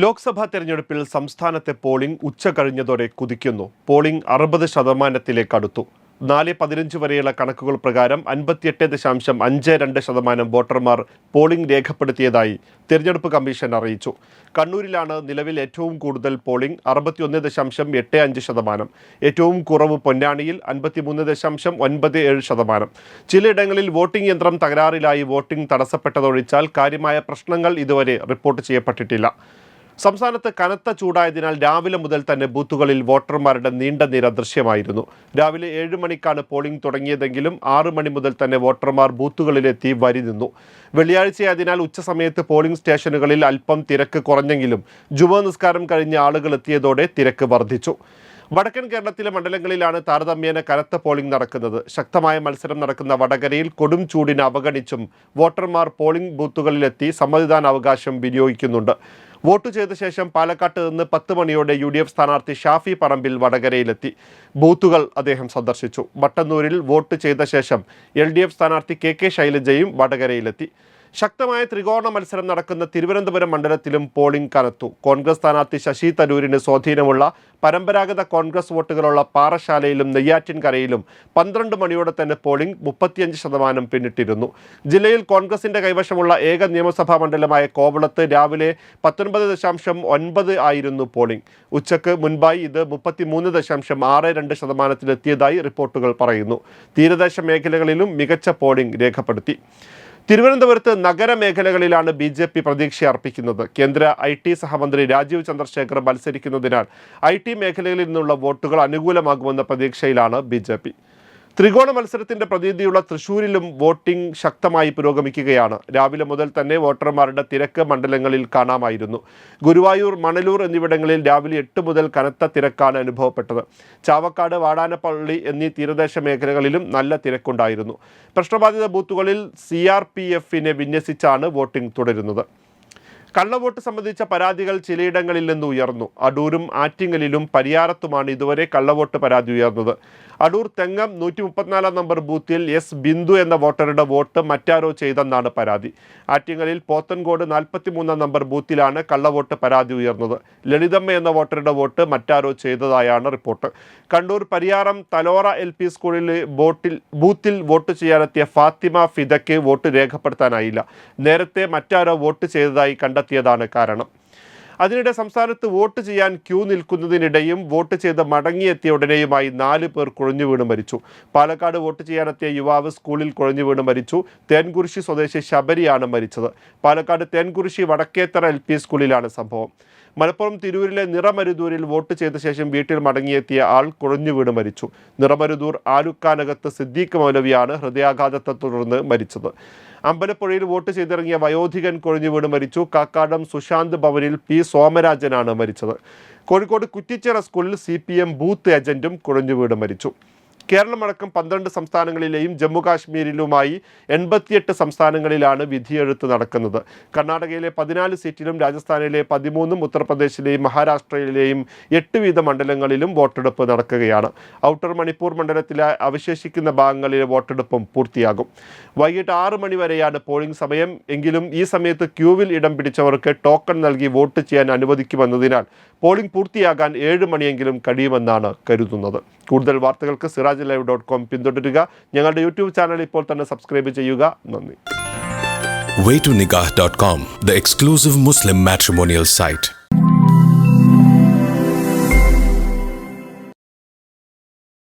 ലോക്സഭാ തെരഞ്ഞെടുപ്പിൽ സംസ്ഥാനത്തെ പോളിംഗ് ഉച്ച കഴിഞ്ഞതോടെ കുതിക്കുന്നു. പോളിംഗ് അറുപത് ശതമാനത്തിലേക്ക് അടുത്തു. നാല് പതിനഞ്ച് വരെയുള്ള കണക്കുകൾ പ്രകാരം അൻപത്തിയെട്ട് ദശാംശം അഞ്ച് രണ്ട് ശതമാനം വോട്ടർമാർ പോളിംഗ് രേഖപ്പെടുത്തിയതായി തിരഞ്ഞെടുപ്പ് കമ്മീഷൻ അറിയിച്ചു. കണ്ണൂരിലാണ് നിലവിൽ ഏറ്റവും കൂടുതൽ പോളിംഗ് അറുപത്തിയൊന്ന് ദശാംശം എട്ട് അഞ്ച് ശതമാനം. ഏറ്റവും കുറവ് പൊന്നാണിയിൽ അൻപത്തിമൂന്ന് ദശാംശം ഒൻപത് ഏഴ് ശതമാനം. ചിലയിടങ്ങളിൽ വോട്ടിംഗ് യന്ത്രം തകരാറിലായി വോട്ടിംഗ് തടസ്സപ്പെട്ടതൊഴിച്ചാൽ കാര്യമായ പ്രശ്നങ്ങൾ ഇതുവരെ റിപ്പോർട്ട് ചെയ്യപ്പെട്ടിട്ടില്ല. സംസ്ഥാനത്ത് കനത്ത ചൂടായതിനാൽ രാവിലെ മുതൽ തന്നെ ബൂത്തുകളിൽ വോട്ടർമാരുടെ നീണ്ട നിര ദൃശ്യമായിരുന്നു. രാവിലെ ഏഴ് മണിക്കാണ് പോളിംഗ് തുടങ്ങിയതെങ്കിലും ആറ് മണി മുതൽ തന്നെ വോട്ടർമാർ ബൂത്തുകളിലെത്തി വരി നിന്നു. വെള്ളിയാഴ്ചയായതിനാൽ ഉച്ചസമയത്ത് പോളിംഗ് സ്റ്റേഷനുകളിൽ അല്പം തിരക്ക് കുറഞ്ഞെങ്കിലും ജുമ നിസ്കാരം കഴിഞ്ഞ ആളുകൾ എത്തിയതോടെ തിരക്ക് വർദ്ധിച്ചു. വടക്കൻ കേരളത്തിലെ മണ്ഡലങ്ങളിലാണ് താരതമ്യേന കനത്ത പോളിംഗ് നടക്കുന്നത്. ശക്തമായ മത്സരം നടക്കുന്ന വടകരയിൽ കൊടും ചൂടിനെ അവഗണിച്ചും വോട്ടർമാർ പോളിംഗ് ബൂത്തുകളിലെത്തി സമ്മതിദാനാവകാശം വിനിയോഗിക്കുന്നുണ്ട്. വോട്ട് ചെയ്ത ശേഷം പാലക്കാട്ട് നിന്ന് പത്ത് മണിയോടെ യു ഡി എഫ് സ്ഥാനാർത്ഥി ഷാഫി പറമ്പിൽ വടകരയിലെത്തി. ബൂത്തുകൾ അദ്ദേഹം സന്ദർശിച്ചു. വട്ടന്നൂരിൽ വോട്ട് ചെയ്ത ശേഷം എൽ ഡി എഫ് സ്ഥാനാർത്ഥി കെ കെ ശൈലജയും വടകരയിലെത്തി. ശക്തമായ ത്രികോണ മത്സരം നടക്കുന്ന തിരുവനന്തപുരം മണ്ഡലത്തിലും പോളിംഗ് കനത്തു. കോൺഗ്രസ് സ്ഥാനാർത്ഥി ശശി തരൂരിന് സ്വാധീനമുള്ള പരമ്പരാഗത കോൺഗ്രസ് വോട്ടുകളുള്ള പാറശാലയിലും നെയ്യാറ്റിൻകരയിലും പന്ത്രണ്ട് മണിയോടെ തന്നെ പോളിംഗ് മുപ്പത്തിയഞ്ച് ശതമാനം പിന്നിട്ടിരുന്നു. ജില്ലയിൽ കോൺഗ്രസിന്റെ കൈവശമുള്ള ഏക നിയമസഭാ മണ്ഡലമായ കോവളത്ത് രാവിലെ പത്തൊൻപത് ദശാംശം ഒൻപത് ആയിരുന്നു പോളിംഗ്. ഉച്ചയ്ക്ക് മുൻപായി ഇത് മുപ്പത്തിമൂന്ന് ദശാംശം ആറ് രണ്ട് ശതമാനത്തിലെത്തിയതായി റിപ്പോർട്ടുകൾ പറയുന്നു. തീരദേശ മേഖലകളിലും മികച്ച പോളിംഗ് രേഖപ്പെടുത്തി. തിരുവനന്തപുരത്ത് നഗരമേഖലകളിലാണ് ബി ജെ പി പ്രതീക്ഷ അർപ്പിക്കുന്നത്. കേന്ദ്ര ഐ ടി സഹമന്ത്രി രാജീവ് ചന്ദ്രശേഖർ മത്സരിക്കുന്നതിനാൽ ഐ ടി മേഖലകളിൽ നിന്നുള്ള വോട്ടുകൾ അനുകൂലമാകുമെന്ന പ്രതീക്ഷയിലാണ് ബി ജെ പി. ത്രികോണ മത്സരത്തിന്റെ പ്രതീതിയുള്ള തൃശൂരിലും വോട്ടിംഗ് ശക്തമായി പുരോഗമിക്കുകയാണ്. രാവിലെ മുതൽ തന്നെ വോട്ടർമാരുടെ തിരക്ക് മണ്ഡലങ്ങളിൽ കാണാമായിരുന്നു. ഗുരുവായൂർ മണലൂർ എന്നിവിടങ്ങളിൽ രാവിലെ എട്ട് മുതൽ കനത്ത തിരക്കാണ് അനുഭവപ്പെട്ടത്. ചാവക്കാട് വാടാനപ്പള്ളി എന്നീ തീരദേശ മേഖലകളിലും നല്ല തിരക്കുണ്ടായിരുന്നു. പ്രശ്നബാധിത ബൂത്തുകളിൽ സി ആർ പി എഫിനെ വിന്യസിച്ചാണ് വോട്ടിംഗ് തുടരുന്നത്. കള്ളവോട്ട് സംബന്ധിച്ച പരാതികൾ ചിലയിടങ്ങളിൽ നിന്ന് ഉയർന്നു. അടൂരും ആറ്റിങ്ങലിലും പരിയാരത്തുമാണ് ഇതുവരെ കള്ളവോട്ട് പരാതി ഉയർന്നത്. അടൂർ തെങ്ങം നൂറ്റി മുപ്പത്തിനാലാം നമ്പർ ബൂത്തിൽ എസ് ബിന്ദു എന്ന വോട്ടറുടെ വോട്ട് മറ്റാരോ ചെയ്തെന്നാണ് പരാതി. ആറ്റിങ്ങലിൽ പോത്തൻകോട് നാൽപ്പത്തിമൂന്നാം നമ്പർ ബൂത്തിലാണ് കള്ളവോട്ട് പരാതി ഉയർന്നത്. ലളിതമ്മ എന്ന വോട്ടറുടെ വോട്ട് മറ്റാരോ ചെയ്തതായാണ് report. Kannur Pariyaram Thalora L P സ്കൂളിൽ ബോട്ടിൽ ബൂത്തിൽ വോട്ട് ചെയ്യാനെത്തിയ ഫാത്തിമ ഫിദയ്ക്ക് വോട്ട് രേഖപ്പെടുത്താനായില്ല. നേരത്തെ മറ്റാരോ വോട്ട് ചെയ്തതായി കണ്ടെത്തിയതാണ് കാരണം. അതിനിടെ സംസ്ഥാനത്ത് വോട്ട് ചെയ്യാൻ ക്യൂ നിൽക്കുന്നതിനിടെയും വോട്ട് ചെയ്ത് മടങ്ങിയെത്തിയ ഉടനെയുമായി നാല് പേർ കുഴഞ്ഞു വീണ് മരിച്ചു. പാലക്കാട് വോട്ട് ചെയ്യാനെത്തിയ യുവാവ് സ്കൂളിൽ കുഴഞ്ഞു വീണ് മരിച്ചു. തേൻകുറിശി സ്വദേശി ശബരിയാണ് മരിച്ചത്. പാലക്കാട് തേൻകുറിശി വടക്കേത്തറ എൽ സ്കൂളിലാണ് സംഭവം. മലപ്പുറം തിരൂരിലെ നിറമരുതൂരിൽ വോട്ട് ചെയ്ത ശേഷം വീട്ടിൽ മടങ്ങിയെത്തിയ ആൾ കുഴഞ്ഞു വീണ് മരിച്ചു. നിറമരുതൂർ ആലുക്കാനകത്ത് സിദ്ദീഖ് മൗലവിയാണ് ഹൃദയാഘാതത്തെ തുടർന്ന് മരിച്ചത്. അമ്പലപ്പുഴയിൽ വോട്ട് ചെയ്തിറങ്ങിയ വയോധികൻ കൊഴിഞ്ഞു വീണ് മരിച്ചു. കാക്കാടം സുശാന്ത് ഭവനിൽ പി. സോമരാജനാണ് മരിച്ചത്. കോഴിക്കോട് കുറ്റിച്ചിറ സ്കൂളിൽ സി ബൂത്ത് ഏജന്റും കുഴഞ്ഞു വീണ് മരിച്ചു. കേരളമടക്കം പന്ത്രണ്ട് സംസ്ഥാനങ്ങളിലെയും ജമ്മു കാശ്മീരിലുമായി എൺപത്തിയെട്ട് സംസ്ഥാനങ്ങളിലാണ് വിധിയെഴുത്ത് നടക്കുന്നത്. കർണാടകയിലെ പതിനാല് സീറ്റിലും രാജസ്ഥാനിലെ പതിമൂന്നും ഉത്തർപ്രദേശിലെയും മഹാരാഷ്ട്രയിലെയും എട്ട് വീത മണ്ഡലങ്ങളിലും വോട്ടെടുപ്പ് നടക്കുകയാണ്. ഔട്ടർ മണിപ്പൂർ മണ്ഡലത്തിലെ അവശേഷിക്കുന്ന ഭാഗങ്ങളിലെ വോട്ടെടുപ്പും പൂർത്തിയാകും. വൈകിട്ട് ആറ് മണിവരെയാണ് പോളിംഗ് സമയം. എങ്കിലും ഈ സമയത്ത് ക്യൂവിൽ ഇടം പിടിച്ചവർക്ക് ടോക്കൺ നൽകി വോട്ട് ചെയ്യാൻ അനുവദിക്കുമെന്നതിനാൽ പോളിംഗ് പൂർത്തിയാകാൻ ഏഴ് മണിയെങ്കിലും കഴിയുമെന്നാണ് കരുതുന്നത്. കൂടുതൽ വാർത്തകൾക്ക് സിറാജ് ലൈവ് ഡോട്ട് കോം പിന്തുടരുക ഞങ്ങളുടെ യൂട്യൂബ് ചാനൽ ഇപ്പോൾ തന്നെ സബ്സ്ക്രൈബ് ചെയ്യുക നന്ദി the exclusive Muslim matrimonial site.